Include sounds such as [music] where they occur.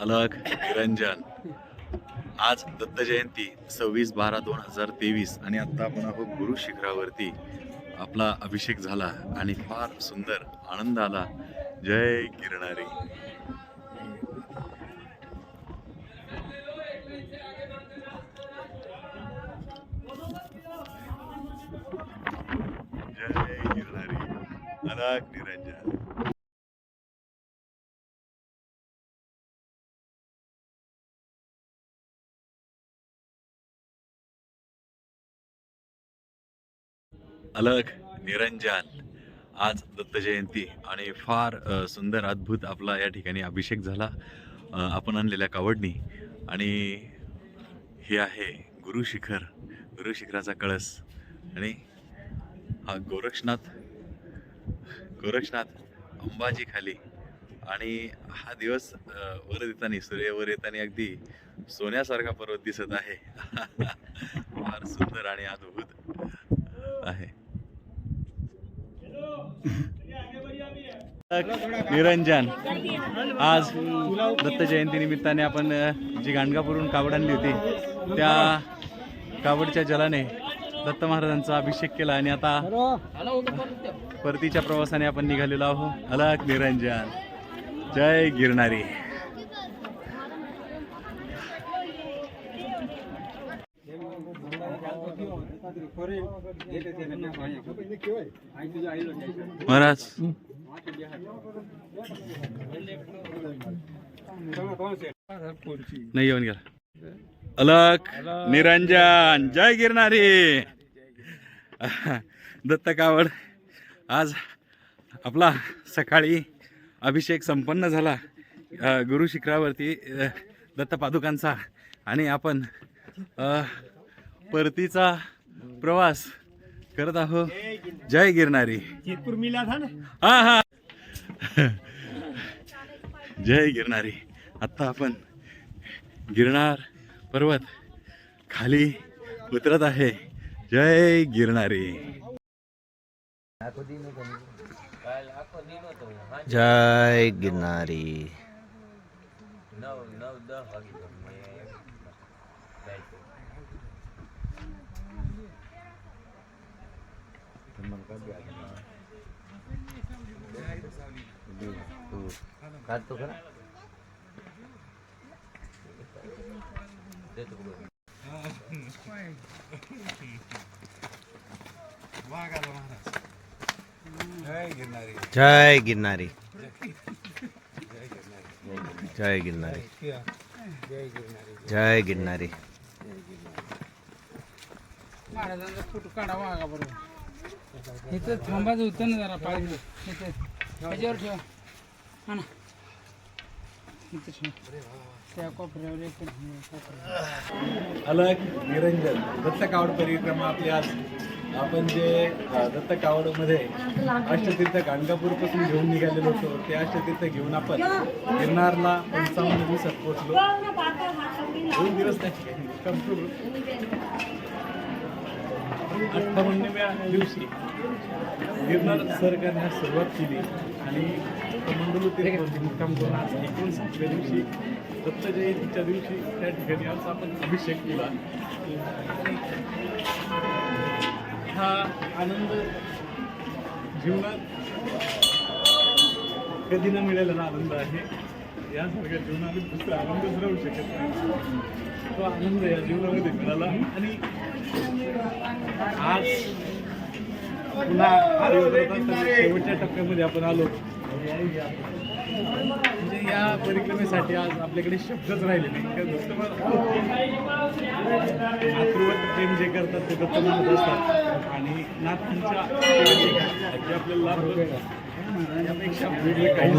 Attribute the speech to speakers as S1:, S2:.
S1: अलख निरंजन. आज दत्त जयंती सव्वीस बारा दोन हजार तेवीस आणि आत्ता आपण आहोत गुरु शिखरावरती. आपला अभिषेक झाला आणि फार सुंदर आनंद आला. जय गिरणारी जय गिरणारी अलख निरंजन. अलग निरंजन. आज दत्त जयंती आणि फार सुंदर अद्भुत आपला या ठिकाणी अभिषेक झाला. आपण आणलेल्या कावडनी आणि हे आहे गुरु शिखर गुरु शिखराचा कळस आणि हा गोरक्षनाथ गोरक्षनाथ अंबाजी खाली. आणि हा दिवस वर येताना सूर्य वर येताना अगदी सोन्यासारखा पर्वत दिसत आहे. [laughs] फार सुंदर आणि अद्भुत आहे. निरंजन. आज दत्त जयंती निमित्ताने आपण जी गाणगापूरून कावड आणली होती त्या कावडच्या जलाने दत्त महाराजांचा अभिषेक केला आणि आता परतीच्या प्रवासाने आपण निघालेलो आहोत. अलग निरंजन. जय गिरणारी महाराज. नाही येऊन गेला अलक निरंजन जय गिरणारी दत्त कावड. आज आपला सकाळी अभिषेक संपन्न झाला. गुरु शिखरावरती दत्त पादुकांचा. आणि आपण परतीचा प्रवास करत आहोत जय गिरणारी
S2: जेतपुर मिला था ना?
S1: हा हा. जय गिरणारी आत्ता आपण गिरणार पर्वत खाली उतरत आहे. जय गिरणारी
S3: जय गिरनारी. काढतो खरा जय गिरनारी जय गिरनारी जय गिरनारी
S4: महाराजांचा फोटो काढावा का बरोबर इथं थांबायचं होतं ना जरा पाहिजे इथे. त्याच्यावर ठेवा. हा ना. इथं ठेवा. त्या कोपऱ्यावर एक कोपऱ्यावर.
S1: अलग निरंजन. दत्त कावड परिक्रमा आपली आज. आपण जे दत्त कावडमध्ये अष्टतीर्थ गाणगापूरपासून घेऊन निघालेलो होतो ते अष्टतीर्थ घेऊन आपण गिरनारला पंचावन्न दिवसात पोहोचलो. दोन दिवस करून अठ्ठावन्नव्या दिवशी गिरनार सर करण्यास सुरुवात केली. आणि मंडल तीर्थवरती मुक्काम करून आज एकोणसाठव्या दिवशी दत्त जयंतीच्या दिवशी त्या ठिकाणी आज आपण अभिषेक केला. हा आनंद जीवनात कधी न मिळालेला आनंद आहे. यासारख्या जीवनामध्ये दुसरा आनंदच राहू शकत नाही. तो आनंद या जीवनामध्ये मिळाला. आणि आज पुन्हा शेवटच्या टप्प्यामध्ये आपण आलो. म्हणजे या परिक्रमेसाठी आज आपल्याकडे शब्दच राहिले नाही. कारण प्रेम जे करतात ते दत्त म्हणत असतात. आणि नाथांच्या जे आपल्याला लाभ होतो, त्यापेक्षा वेगळे काही